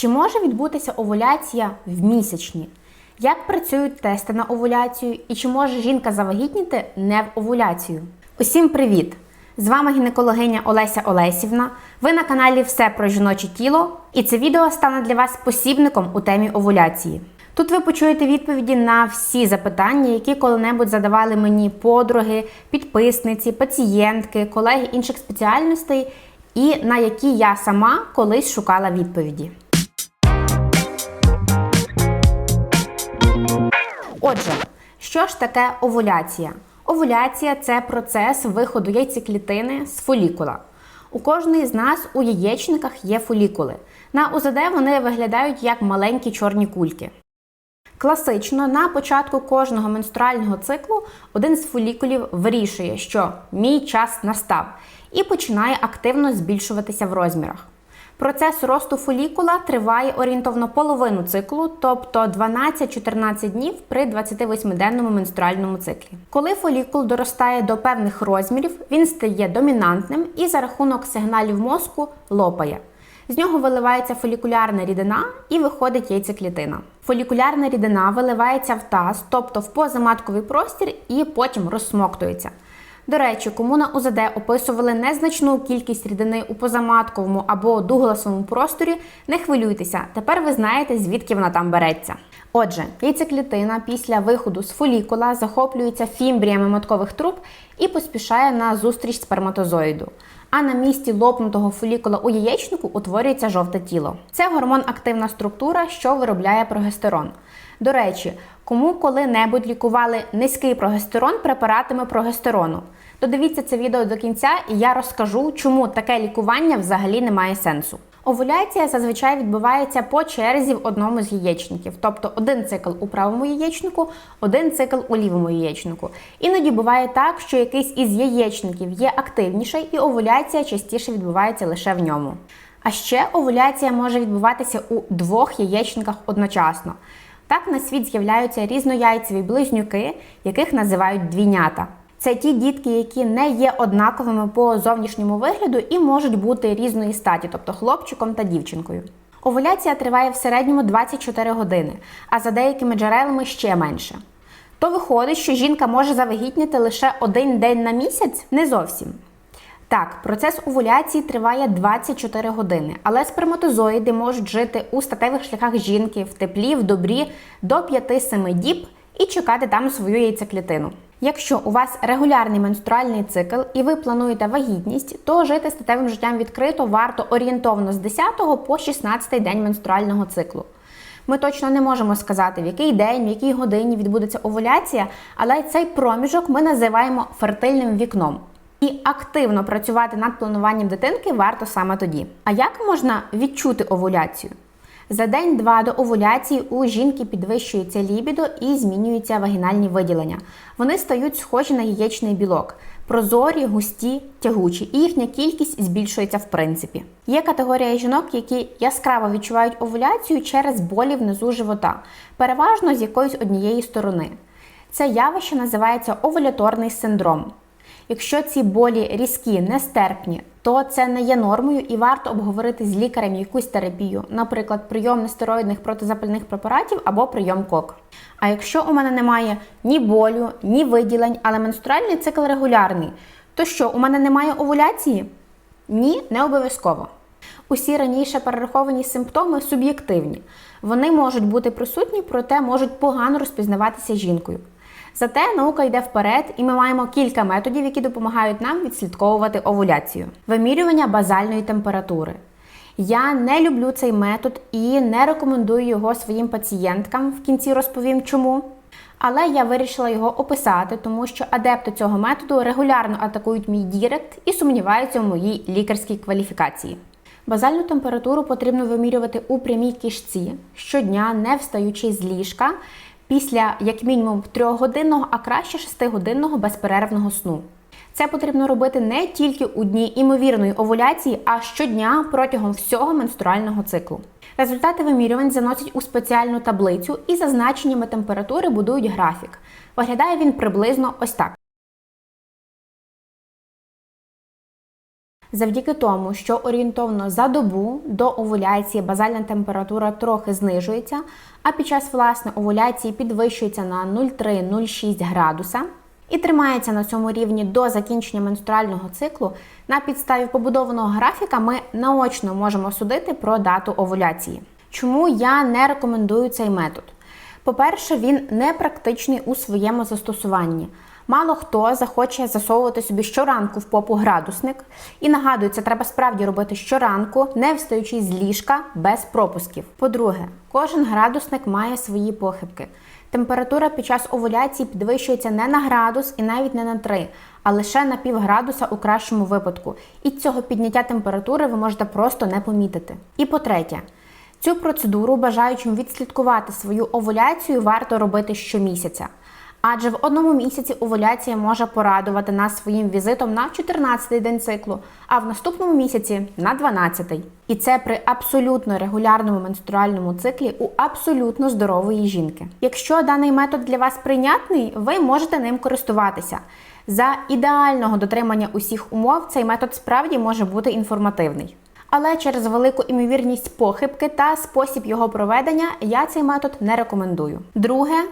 Чи може відбутися овуляція в місячні? Як працюють тести на овуляцію і чи може жінка завагітніти не в овуляцію? Усім привіт! З вами гінекологиня Олеся Олесівна. Ви на каналі Все про жіноче тіло, і це відео стане для вас посібником у темі овуляції. Тут ви почуєте відповіді на всі запитання, які коли-небудь задавали мені подруги, підписниці, пацієнтки, колеги інших спеціальностей, і на які я сама колись шукала відповіді. Отже, що ж таке овуляція? Овуляція це процес виходу яйцеклітини з фолікула. У кожної з нас у яєчниках є фолікули. На УЗД вони виглядають як маленькі чорні кульки. Класично на початку кожного менструального циклу один з фолікулів вирішує, що мій час настав, і починає активно збільшуватися в розмірах. Процес росту фолікула триває орієнтовно половину циклу, тобто 12-14 днів при 28-денному менструальному циклі. Коли фолікул доростає до певних розмірів, він стає домінантним і за рахунок сигналів мозку лопає. З нього виливається фолікулярна рідина і виходить яйцеклітина. Фолікулярна рідина виливається в таз, тобто в позаматковий простір, і потім розсмоктується. До речі, кому на УЗД описували незначну кількість рідини у позаматковому або дугласовому просторі, не хвилюйтеся, тепер ви знаєте, звідки вона там береться. Отже, яйцеклітина після виходу з фолікула захоплюється фімбріями маткових труб і поспішає на зустріч сперматозоїду. А на місці лопнутого фолікула у яєчнику утворюється жовте тіло. Це гормон активна структура, що виробляє прогестерон. До речі, кому коли-небудь лікували низький прогестерон препаратами прогестерону. Додивіться це відео до кінця, і я розкажу, чому таке лікування взагалі не має сенсу. Овуляція зазвичай відбувається по черзі в одному з яєчників, тобто один цикл у правому яєчнику, один цикл у лівому яєчнику. Іноді буває так, що якийсь із яєчників є активніший, і овуляція частіше відбувається лише в ньому. А ще овуляція може відбуватися у двох яєчниках одночасно. Так на світ з'являються різнояйцеві близнюки, яких називають двійнята. Це ті дітки, які не є однаковими по зовнішньому вигляду і можуть бути різної статі, тобто хлопчиком та дівчинкою. Овуляція триває в середньому 24 години, а за деякими джерелами ще менше. То виходить, що жінка може завагітніти лише один день на місяць? Не зовсім. Так, процес овуляції триває 24 години, але сперматозоїди можуть жити у статевих шляхах жінки в теплі, в добрі до 5-7 діб і чекати там свою яйцеклітину. Якщо у вас регулярний менструальний цикл і ви плануєте вагітність, то жити статевим життям відкрито варто орієнтовно з 10 по 16 день менструального циклу. Ми точно не можемо сказати, в який день, в якій годині відбудеться овуляція, але цей проміжок ми називаємо фертильним вікном. І активно працювати над плануванням дитинки варто саме тоді. А як можна відчути овуляцію? За день-два до овуляції у жінки підвищується лібідо і змінюються вагінальні виділення. Вони стають схожі на яєчний білок, прозорі, густі, тягучі, і їхня кількість збільшується в принципі. Є категорія жінок, які яскраво відчувають овуляцію через болі внизу живота, переважно з якоїсь однієї сторони. Це явище називається овуляторний синдром. Якщо ці болі різкі, нестерпні, то це не є нормою і варто обговорити з лікарем якусь терапію, наприклад, прийом нестероїдних протизапальних препаратів або прийом кок. А якщо у мене немає ні болю, ні виділень, але менструальний цикл регулярний, то що у мене немає овуляції? Ні, не обов'язково. Усі раніше перераховані симптоми суб'єктивні. Вони можуть бути присутні, проте можуть погано розпізнаватися жінкою. Зате наука йде вперед, і ми маємо кілька методів, які допомагають нам відслідковувати овуляцію. Вимірювання базальної температури. Я не люблю цей метод і не рекомендую його своїм пацієнткам. В кінці розповім чому. Але я вирішила його описати, тому що адепти цього методу регулярно атакують мій дірект і сумніваються в моїй лікарській кваліфікації. Базальну температуру потрібно вимірювати у прямій кишці щодня, не встаючи з ліжка після як мінімум 3-годинного, а краще 6-годинного безперервного сну. Це потрібно робити не тільки у дні імовірної овуляції, а щодня протягом всього менструального циклу. Результати вимірювань заносять у спеціальну таблицю і за значеннями температури будують графік. Виглядає він приблизно ось так. Завдяки тому, що орієнтовно за добу до овуляції базальна температура трохи знижується, а під час власне овуляції підвищується на 0,3-0,6 градуса і тримається на цьому рівні до закінчення менструального циклу, на підставі побудованого графіка ми наочно можемо судити про дату овуляції. Чому я не рекомендую цей метод? По-перше, він не практичний у своєму застосуванні. Мало хто захоче засовувати собі щоранку в попу градусник. І нагадую, це треба справді робити щоранку, не встаючи з ліжка без пропусків. По-друге, кожен градусник має свої похибки. Температура під час овуляції підвищується не на градус і навіть не на 3, а лише на пів градуса у кращому випадку. І цього підняття температури ви можете просто не помітити. І по-третє, Цю процедуру бажаючим відслідкувати свою овуляцію варто робити щомісяця. Адже в одному місяці овуляція може порадувати нас своїм візитом на 14-й день циклу, а в наступному місяці на 12-й. І це при абсолютно регулярному менструальному циклі у абсолютно здорової жінки. Якщо даний метод для вас прийнятний, ви можете ним користуватися. За ідеального дотримання усіх умов цей метод справді може бути інформативний. Але через велику імовірність похибки та спосіб його проведення я цей метод не рекомендую. Друге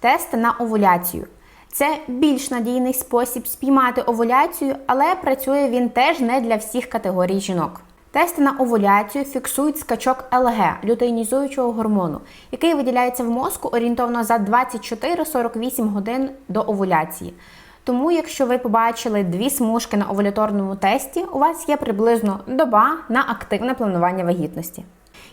тест на овуляцію. Це більш надійний спосіб спіймати овуляцію, але працює він теж не для всіх категорій жінок. Тести на овуляцію фіксують скачок ЛГ лютеїнізуючого гормону, який виділяється в мозку орієнтовно за 24-48 годин до овуляції. Тому, якщо ви побачили дві смужки на овуляторному тесті, у вас є приблизно доба на активне планування вагітності.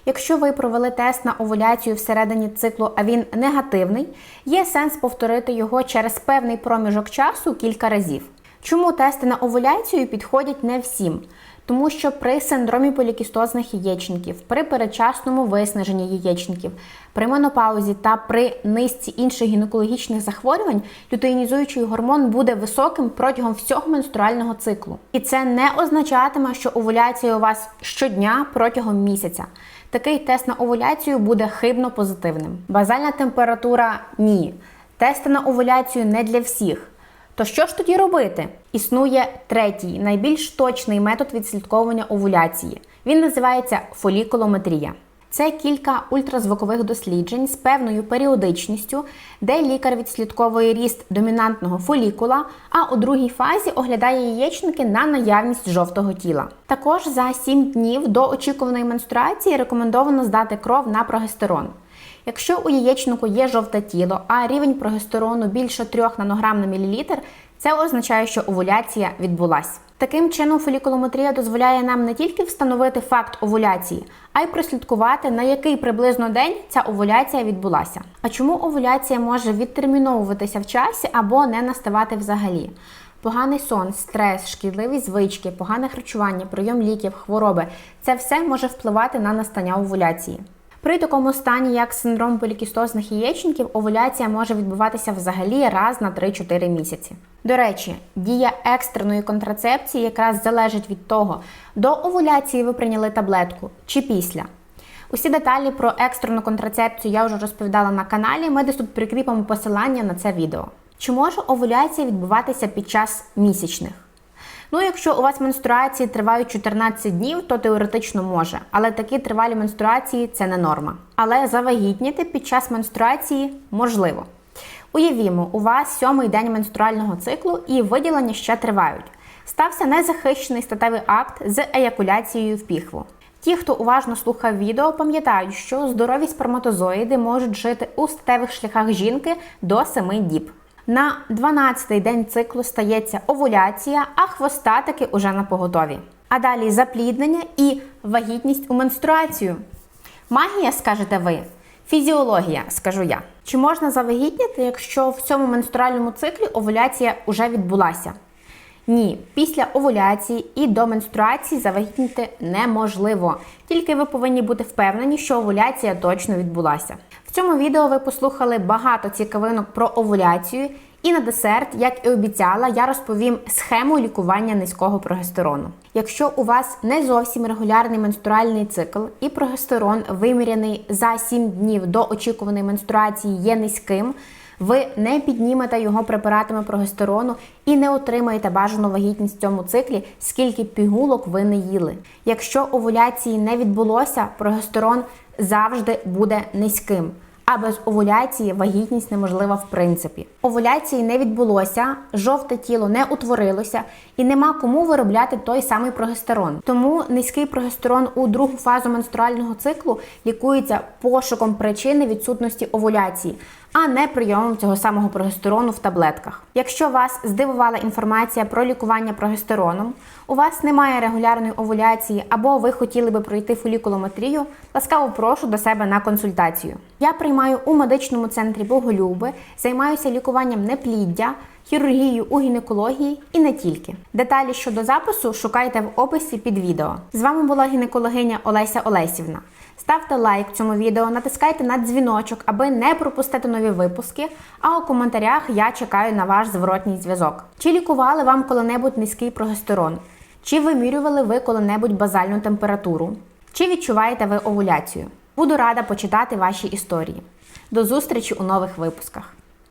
Якщо ви провели тест на овуляцію всередині циклу, а він негативний, є сенс повторити його через певний проміжок часу кілька разів. Чому тести на овуляцію підходять не всім? Тому що при синдромі полікістозних яєчників, при передчасному виснаженні яєчників, при менопаузі та при низці інших гінекологічних захворювань лютеїнізуючий гормон буде високим протягом всього менструального циклу. І це не означатиме, що овуляція у вас щодня протягом місяця. Такий тест на овуляцію буде хибно позитивним. Базальна температура ні. Тести на овуляцію не для всіх. То що ж тоді робити? Існує третій, найбільш точний метод відслідковування овуляції. Він називається фолікулометрія. Це кілька ультразвукових досліджень з певною періодичністю, де лікар відслідковує ріст домінантного фолікула, а у другій фазі оглядає яєчники на наявність жовтого тіла. Також за 7 днів до очікуваної менструації рекомендовано здати кров на прогестерон. Якщо у яєчнику є жовте тіло, а рівень прогестерону більше 3 нанограм на мілілітр, це означає, що овуляція відбулась. Таким чином, фолікулометрія дозволяє нам не тільки встановити факт овуляції, а й прослідкувати, на який приблизно день ця овуляція відбулася. А чому овуляція може відтерміновуватися в часі або не наставати взагалі? Поганий сон, стрес, шкідливі звички, погане харчування, прийом ліків, хвороби це все може впливати на настання овуляції. При такому стані, як синдром полікістозних яєчників, овуляція може відбуватися взагалі раз на 3-4 місяці. До речі, дія екстреної контрацепції якраз залежить від того, до овуляції ви прийняли таблетку чи після. Усі деталі про екстрену контрацепцію я вже розповідала на каналі. Ми десь тут прикріпимо посилання на це відео. Чи може овуляція відбуватися під час місячних? Ну, якщо у вас менструації тривають 14 днів, то теоретично може, але такі тривалі менструації це не норма. Але завагітніти під час менструації можливо. Уявімо, у вас сьомий день менструального циклу і виділення ще тривають. Стався незахищений статевий акт з еякуляцією в піхву. Ті, хто уважно слухав відео, пам'ятають, що здорові сперматозоїди можуть жити у статевих шляхах жінки до 7 діб. На 12-й день циклу стається овуляція, а хвостатики уже на поготові. А далі запліднення і вагітність у менструацію. Магія, скажете ви? Фізіологія, скажу я. Чи можна завагітніти, якщо в цьому менструальному циклі овуляція вже відбулася? Ні, після овуляції і до менструації завагітніти неможливо. Тільки ви повинні бути впевнені, що овуляція точно відбулася. В цьому відео ви послухали багато цікавинок про овуляцію, і на десерт, як і обіцяла, я розповім схему лікування низького прогестерону. Якщо у вас не зовсім регулярний менструальний цикл і прогестерон, виміряний за 7 днів до очікуваної менструації, є низьким, ви не піднімете його препаратами прогестерону і не отримаєте бажану вагітність в цьому циклі, скільки пігулок ви не їли. Якщо овуляції не відбулося, прогестерон завжди буде низьким. А без овуляції вагітність неможлива в принципі. Овуляції не відбулося, жовте тіло не утворилося і нема кому виробляти той самий прогестерон. Тому низький прогестерон у другу фазу менструального циклу лікується пошуком причини відсутності овуляції, а не прийомом цього самого прогестерону в таблетках. Якщо вас здивувала інформація про лікування прогестероном, у вас немає регулярної овуляції або ви хотіли би пройти фолікулометрію, ласкаво прошу до себе на консультацію. Я приймаю у медичному центрі Боголюби, займаюся лікуванням непліддя, хірургією у гінекології і не тільки. Деталі щодо запису шукайте в описі під відео. З вами була гінекологиня Олеся Олесівна. Ставте лайк цьому відео, натискайте на дзвіночок, аби не пропустити нові випуски. А у коментарях я чекаю на ваш зворотній зв'язок. Чи лікували вам коли-небудь низький прогестерон? Чи вимірювали ви коли-небудь базальну температуру? Чи відчуваєте ви овуляцію? Буду рада почитати ваші історії. До зустрічі у нових випусках.